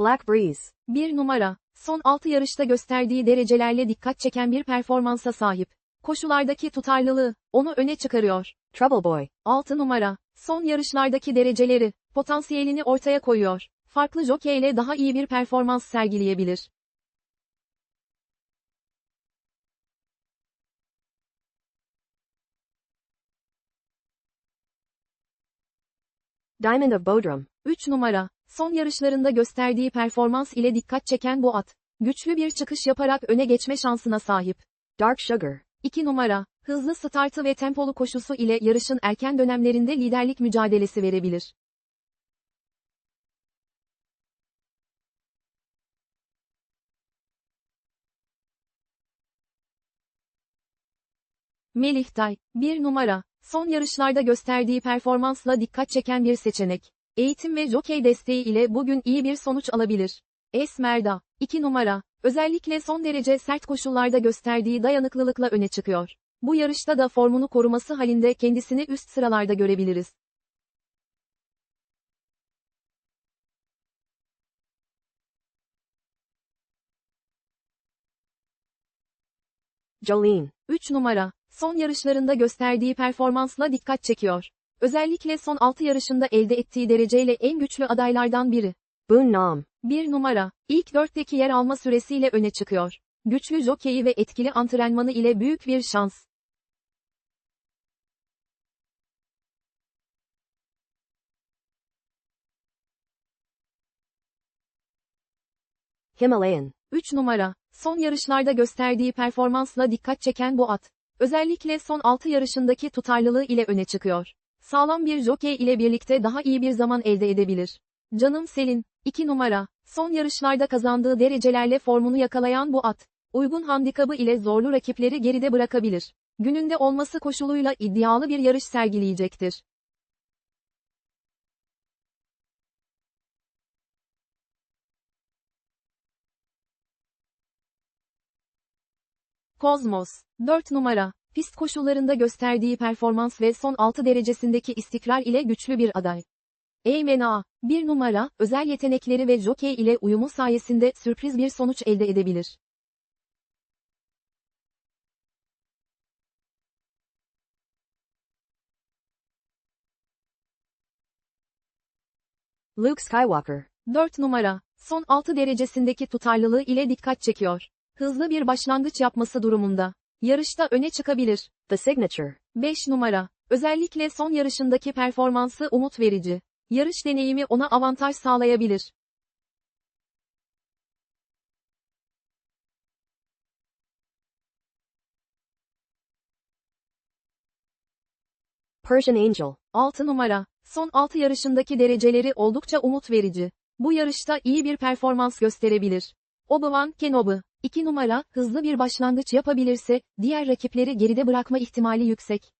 Black Breeze. 1 numara, son 6 yarışta gösterdiği derecelerle dikkat çeken bir performansa sahip. Koşulardaki tutarlılığı, onu öne çıkarıyor. Trouble Boy. 6 numara, son yarışlardaki dereceleri, potansiyelini ortaya koyuyor. Farklı jokeyle daha iyi bir performans sergileyebilir. Diamond of Bodrum. 3 numara, son yarışlarında gösterdiği performans ile dikkat çeken bu at, güçlü bir çıkış yaparak öne geçme şansına sahip. Dark Sugar. 2 numara, hızlı startı ve tempolu koşusu ile yarışın erken dönemlerinde liderlik mücadelesi verebilir. Melih Tay, 1 numara, son yarışlarda gösterdiği performansla dikkat çeken bir seçenek. Eğitim ve jokey desteği ile bugün iyi bir sonuç alabilir. Esmerda, 2 numara, özellikle son derece sert koşullarda gösterdiği dayanıklılıkla öne çıkıyor. Bu yarışta da formunu koruması halinde kendisini üst sıralarda görebiliriz. Jolene. 3 numara, son yarışlarında gösterdiği performansla dikkat çekiyor. Özellikle son 6 yarışında elde ettiği dereceyle en güçlü adaylardan biri. Boon Nam. 1 numara, ilk 4'teki yer alma süresiyle öne çıkıyor. Güçlü jokeyi ve etkili antrenmanı ile büyük bir şans. Himalayan. 3 numara, son yarışlarda gösterdiği performansla dikkat çeken bu at. Özellikle son 6 yarışındaki tutarlılığı ile öne çıkıyor. Sağlam bir jokey ile birlikte daha iyi bir zaman elde edebilir. Canım Selin, 2 numara, son yarışlarda kazandığı derecelerle formunu yakalayan bu at, uygun handikabı ile zorlu rakipleri geride bırakabilir. Gününde olması koşuluyla iddialı bir yarış sergileyecektir. Kozmos, 4 numara, pist koşullarında gösterdiği performans ve son 6 derecesindeki istikrar ile güçlü bir aday. Eymena, 1 numara, özel yetenekleri ve jokey ile uyumu sayesinde sürpriz bir sonuç elde edebilir. Luke Skywalker. 4 numara, son 6 derecesindeki tutarlılığı ile dikkat çekiyor. Hızlı bir başlangıç yapması durumunda. Yarışta öne çıkabilir. The Signature. 5 numara, özellikle son yarışındaki performansı umut verici. Yarış deneyimi ona avantaj sağlayabilir. Persian Angel. 6 numara, son 6 yarışındaki dereceleri oldukça umut verici. Bu yarışta iyi bir performans gösterebilir. Obi-Wan Kenobi, 2 numara, hızlı bir başlangıç yapabilirse, diğer rakipleri geride bırakma ihtimali yüksek.